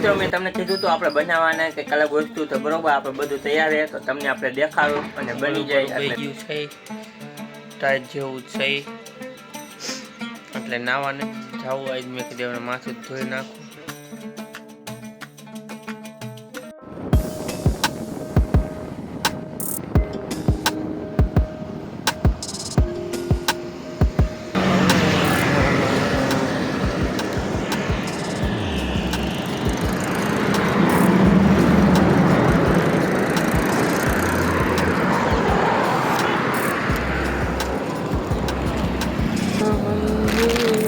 મિત્રો મેં તમને કીધું હતું આપણે બનાવવાના કે અલગ વસ્તુ તો બરોબર આપણે બધું તૈયાર છે તો તમને આપણે દેખાડું અને બની જાય એટલે. છે. ટાઈટ જેવું છે. એટલે નાવાને જવું આજ મેં કીધું માથું ધોઈ નાખું. you.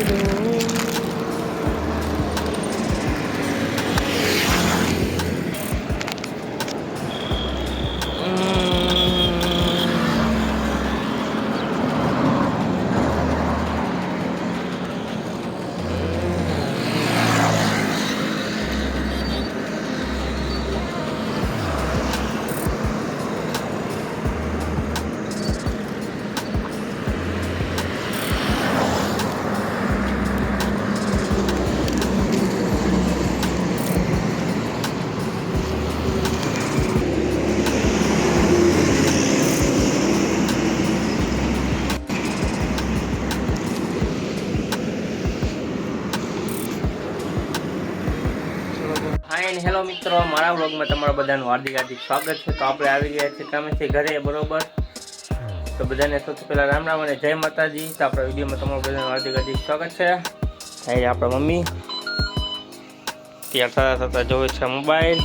હાય હેલો મિત્રો, મારા વ્લોગમાં તમારા બધાનું હાર્દિક હાર્દિક સ્વાગત છે. તો આપણે આવી ગયા છીએ કામેથી ઘરે, બરોબર? તો બધાને સૌથી પહેલાં રામ રામ અને જય માતાજી. તો આપણા વિડીયોમાં તમારું બધાનું હાર્દિક હાર્દિક સ્વાગત છે. અહીં આપણા મમ્મી. ત્યાર થતાં થતાં જોવે છે મોબાઈલ.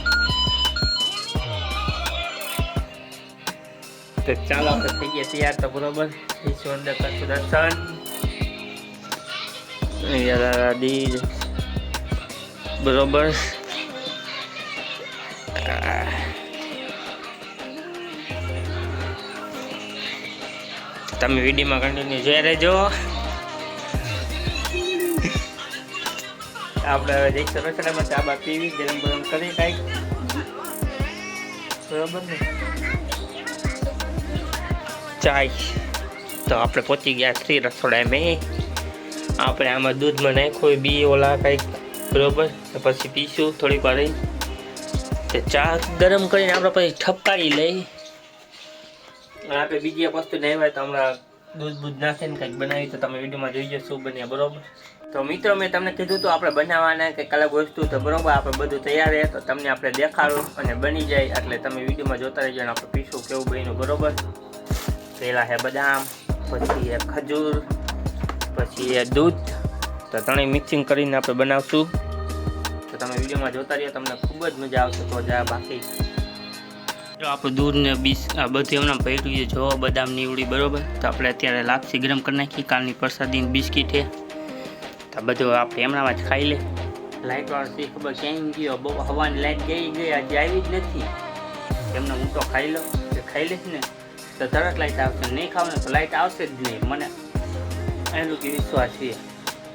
તો ચાલો આપણે થઈ ગયા તૈયાર તો બરોબર. જઈશું કરશું દર્શન. બરોબર. તમે વિડીયોમાં કન્ટિન્યુ જોઈ રહેજો. આપણે હવે જઈશું રસોડામાં ચા બા પીવી, ગરમ ગરમ કરી કાંઈક. બરાબર ને? ચાય. તો આપણે પહોંચી ગયા શ્રી રસોડા મેં આપણે આમાં દૂધમાં નાખ્યું બી ઓલા કંઈક. બરોબર? પછી પીશું, થોડીક વાર તે ચા ગરમ કરીને આપણે પછી ઠપકારી લઈ. આપણે બીજી એક વસ્તુ નહીં હોય તો હમણાં દૂધ બૂધ નાખીને કંઈક બનાવી તો તમે વિડીયોમાં જોઈ શું બન્યા બરોબર? તો મિત્રો, મેં તમને કીધું હતું આપણે બનાવવાના કંઈક અલગ વસ્તુ તો બરોબર, આપણે બધું તૈયાર રહે તો તમને આપણે દેખાડું અને બની જાય એટલે તમે વિડીયોમાં જોતા રહેજો અને આપણે પીશું કેવું બન્યું, બરોબર? પહેલાં છે બદામ, પછી એ ખજૂર, પછી એ દૂધ. તો ત્રણેય મિક્સિંગ કરીને આપણે બનાવશું. તો તમે વિડીયોમાં જોતા રહ્યો તમને ખૂબ જ મજા આવશે તો જા બાકી. જો આપણું દૂધ ને બીસ આ બધું હમણાં પડ્યું છે, જો બદામ નીવડી બરાબર? તો આપણે અત્યારે લાપસી ગરમ કરી નાખી, કાલની પ્રસાદી બિસ્કીટ છે. તો બધું આપણે હમણાં જ ખાઈ લે લાઇટ વાળો ખબર ક્યાંય ગયો, બહુ હવાની લાઇટ ગઈ ગઈ, આજે આવી જ નથી. એમને હું તો ખાઈ લઉં કે ખાઈ લઈશ ને, તો તરત લાઇટ આવશે. નહીં ખાવ ને તો લાઇટ આવશે જ નહીં. મને એનું કે વિશ્વાસ છે.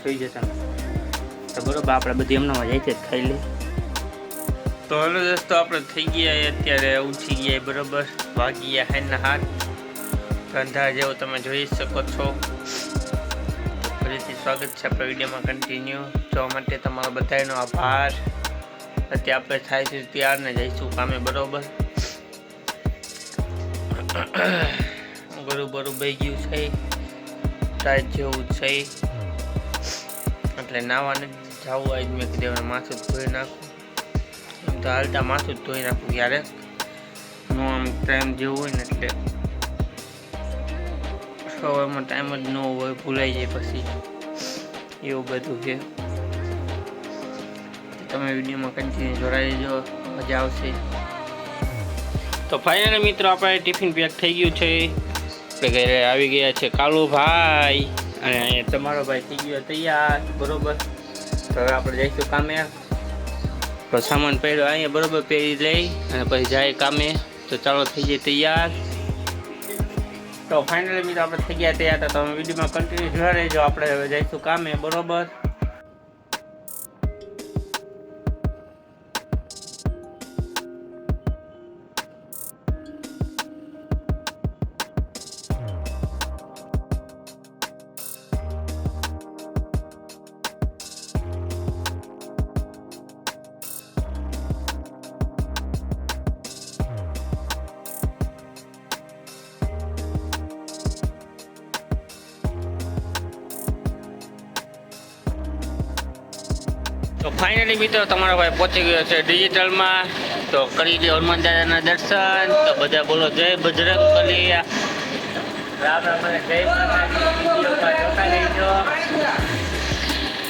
જોઈ જતા તો બરોબર, આપણે બધી એમનામાં જાય છે ખાઈ લે તો હલો દોસ્તો, આપણે થઈ ગયા અત્યારે, ઉઠી ગયા બરોબર વાગી ગયા હાઈના હાથ ધંધા જેવો તમે જોઈ શકો છો. ફરીથી સ્વાગત છે આપણા વિડીયોમાં કન્ટિન્યુ જોવા માટે તમારો બધાનો આભાર. અત્યારે આપણે થાય છે ત્યાર ને જઈશું કામે, બરોબર? ગરું બરું બહી ગયું છે. સાહેબ જેવું છે. એટલે નાવાને જવું આજ મેં કીધું હવે માથું ધોઈ નાખું. એમ તો હાલતા માથું જ ધોઈ નાખું ક્યારેક. નો આમ ટાઈમ જેવું હોય ને એટલે. સવારમાં ટાઈમ જ ન હોય, ભૂલાઈ જાય પછી. એવું બધું છે. તમે વિડીયોમાં કન્ટિન્યુ જોડાઈ જજો. મજા આવશે. તો ફાઇનલ મિત્રો, આપણે ટિફિન પેક થઈ ગયું છે. આપણે ઘરે આવી ગયા છે. કાલુભાઈ અને અહીંયા તમારો ભાઈ થઈ ગયો તૈયાર, બરોબર? હવે આપણે જઈશું કામે. તો સામાન પહેર્યો, અહીંયા બરોબર પહેરી લઈ અને પછી જાય કામે. તો ચાલો થઈ જાય તૈયાર. તો ફાઇનલી મિત્રો આપણે થઈ ગયા તૈયાર, તો તમે વિડીયોમાં કન્ટિન્યુ રહેજો. આપણે હવે જઈશું કામે, બરોબર? તો ફાઇનલી મિત્રો તમારો ભાઈ પહોંચી ગયો છે ડિજિટલમાં તો કરી દે હનુમાન દાદાના દર્શન. તો બધા બોલો જય બજરંગ બલી રામ રામ જય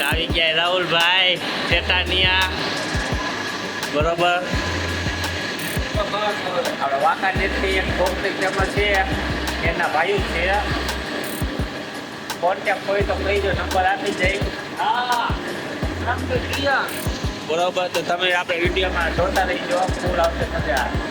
આવી ગયા રાહુલભાઈ ચેતાનિયા બરોબર. આપણે વાંકાનેરથી એક ભૌતિક છે. એના ભાઈ છે. કોન્ટેક્ટ હોય તો કહીજો, નંબર આપી જઈ હા. બરોબર તો તમે આપણે ઇન્ડિયામાં જોતા રહીજો. ફૂલ આવશે મજા.